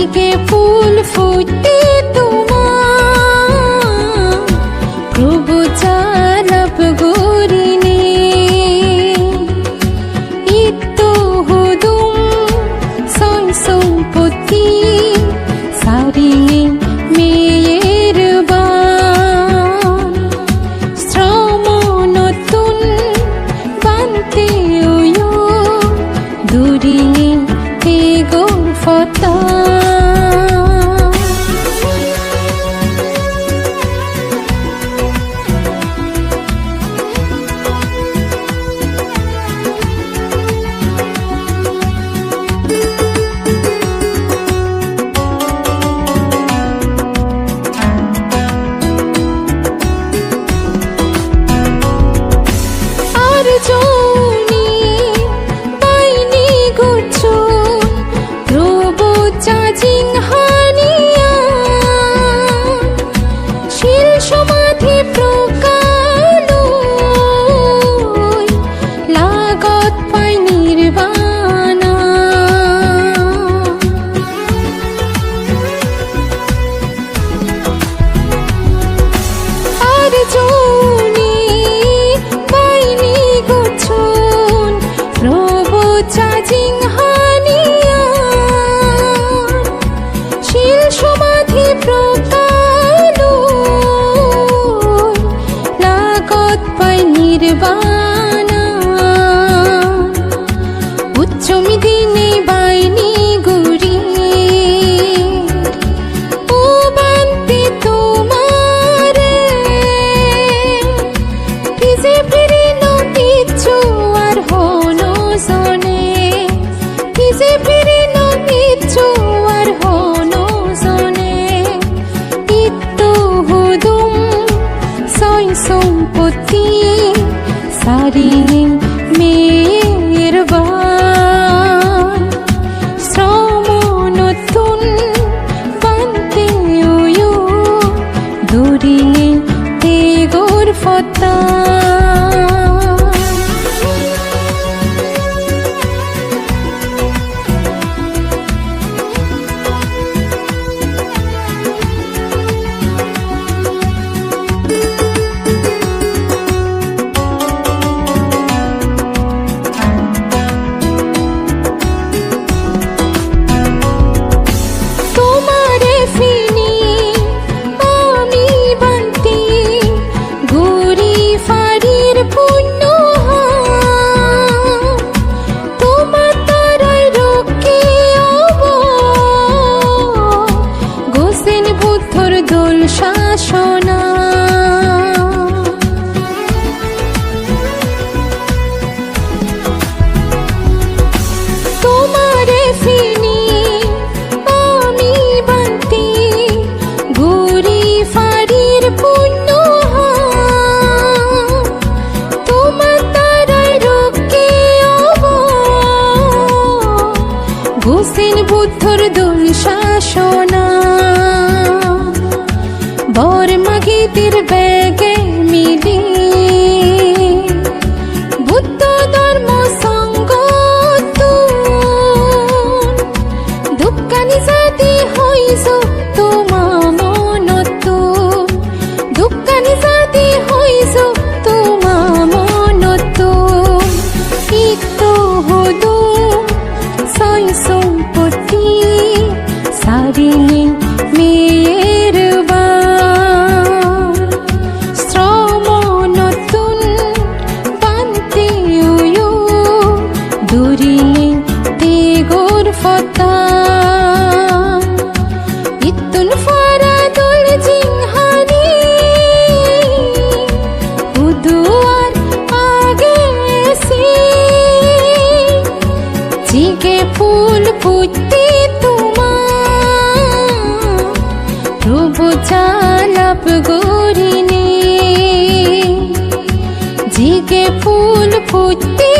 দিকে ফুল ফুটতে তোমার। প্রভু চালাপ গরিনে ইতো হুদুম মেয়ের বা শ্রম নতুন বানতে দূরিয়ে সই সম্পত্তি সারি মেয়ের বান। শ্রম নতুন উয়ু দূরিয়ে তেগোর বর মাগিদের ব্যাগে মিলি বুদ্ধ ধর্ম সঙ্গ দুঃখানি জাতি হইছ তোমা মনত দুঃখানি জাতি হইছ তোমা মনত ইক্ত হদু সই সম্পত্তি সারিলে মেয়ের দূরিলে তেগোর ফতা। ইতুন ফারা দোল জিংহানি উদুয়ার আগে সি জিগে ফুল ফুটতে তোমার। প্রভু চালাপ গরিনে জিগে ফুল ফুটতে